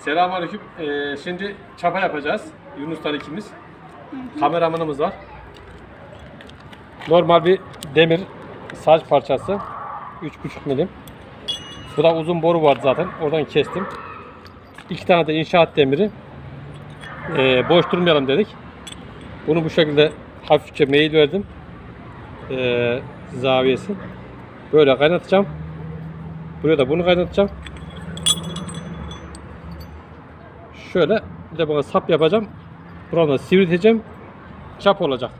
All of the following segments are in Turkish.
Selamünaleyküm. Ee, şimdi çapa yapacağız. Yunuslar ikimiz. Kameramanımız var. Normal bir demir saç parçası. 3,5 milim. Bu da uzun boru var zaten. Oradan kestim. İki tane de inşaat demiri. Ee, boş durmayalım dedik. Bunu bu şekilde hafifçe meyil verdim. Ee, zaviyesi. Böyle kaynatacağım. Buraya da bunu kaynatacağım. Şöyle bir de buna sap yapacağım. Buranı da sivrilteceğim. Çap olacak.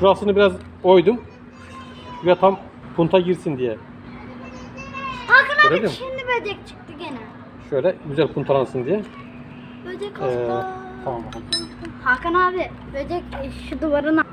Şurasını biraz oydum. Şuraya tam punta girsin diye. Hakan abi şimdi böcek çıktı gene. Şöyle güzel puntalansın diye. Böcek Ee, hasta. tamam bakalım. Hakan abi böcek e, şu duvarına.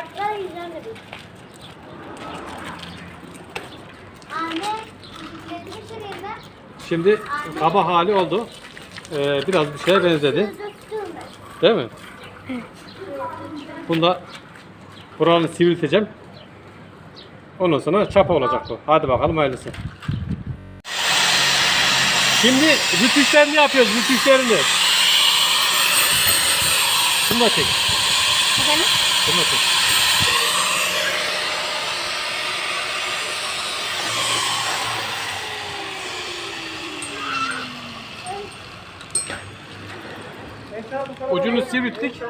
De değil. Anne, getir içeriye ben. Şimdi kaba hali oldu. Ee, biraz bir şeye benzedi. Değil mi? Bunda buranı sivrilteceğim. Ondan sonra çapa olacak bu. Hadi bakalım hayırlısı. Şimdi rütüşlerini yapıyoruz, rütüşlerini. Bunu da çek. Efendim? Bunu da çek. Ucunu sivrilttik.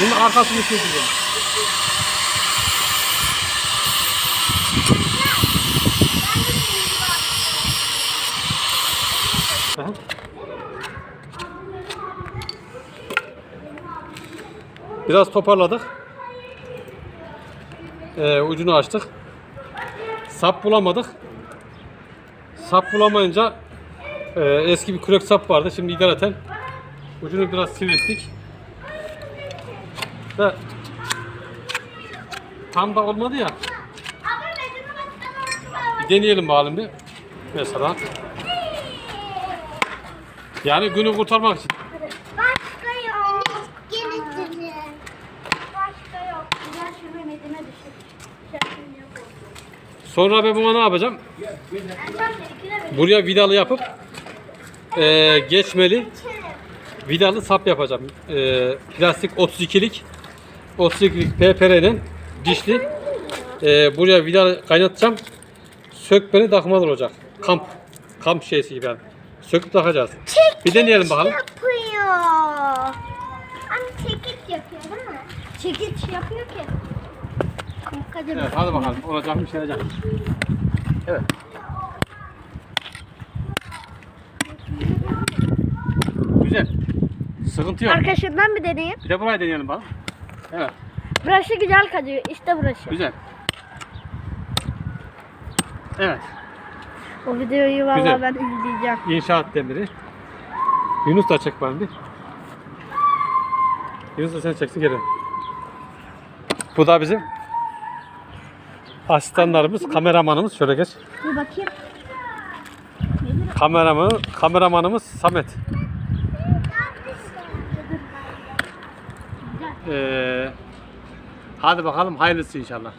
Bunun arkasını çekeceğim. Aha. Biraz toparladık. Ee, ucunu açtık. Sap bulamadık. Sap bulamayınca e, eski bir kürek sap vardı. Şimdi idareten ucunu biraz sivrilttik. Da tam da olmadı ya. Bir deneyelim bakalım bir. Mesela. Yani günü kurtarmak için. Başka yok. Başka yok. Sonra ben buna ne yapacağım? Buraya vidalı yapıp e, geçmeli vidalı sap yapacağım. E, plastik 32'lik 32'lik PPR'nin dişli e, buraya vidalı kaynatacağım. Sökmeli takmalı olacak. Kamp kamp şeysi gibi yani. Söküp takacağız. Bir deneyelim bakalım. yapıyor. Hani çekiç yapıyor değil mi? Çekiç yapıyor ki. Evet hadi bakalım. Olacak mı şey olacak. Evet. Güzel. Sıkıntı yok. Arkadaşından bir deneyeyim. Bir de burayı deneyelim bakalım. Evet. Burası güzel kazıyor. İşte burası. Güzel. Evet. O videoyu valla Güzel. ben izleyeceğim. İnşaat demiri. Yunus da çek bana bir. Yunus da sen çeksin geri. Bu da bizim asistanlarımız, kameramanımız. Şöyle geç. Bir bakayım. Kameramanı, kameramanımız Samet. Ee, hadi bakalım hayırlısı inşallah.